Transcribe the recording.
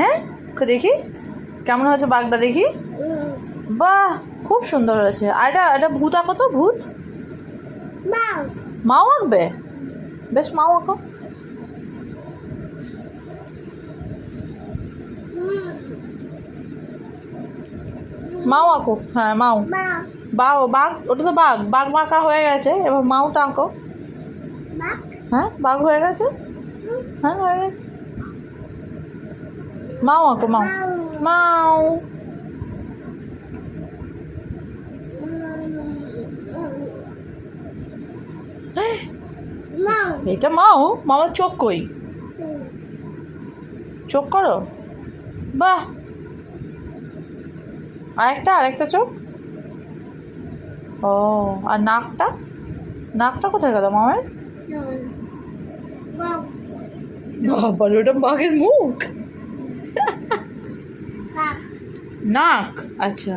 হ্যাঁ? দেখি। কেমন হয়েছে বাঘটা দেখি? বাহ খুব সুন্দর হয়েছে। আর এটা এটা ভূত আঁকো তো ভূত? মাও। আঁকবে? বেশ মাও আঁকো। মাও আঁকো। হ্যাঁ মাও। বাঘ বাঘ ওটা তো বাঘ। বাঘ মাখা হয়ে গেছে এবার মাওটা আঁকো। হ্যাঁ বাঘ হয়ে গেছে? হ্যাঁ হয়ে গেছে। মাও আঁকো মাও মাও এটা মাও মামার চোখ কই চোখ করো বাহ আরেকটা আরেকটা চোখ ও আর নাকটা? নাকটা কোথায় গেল মামার বাবার ওটা বাঘের মুখ। নাক। আচ্ছা।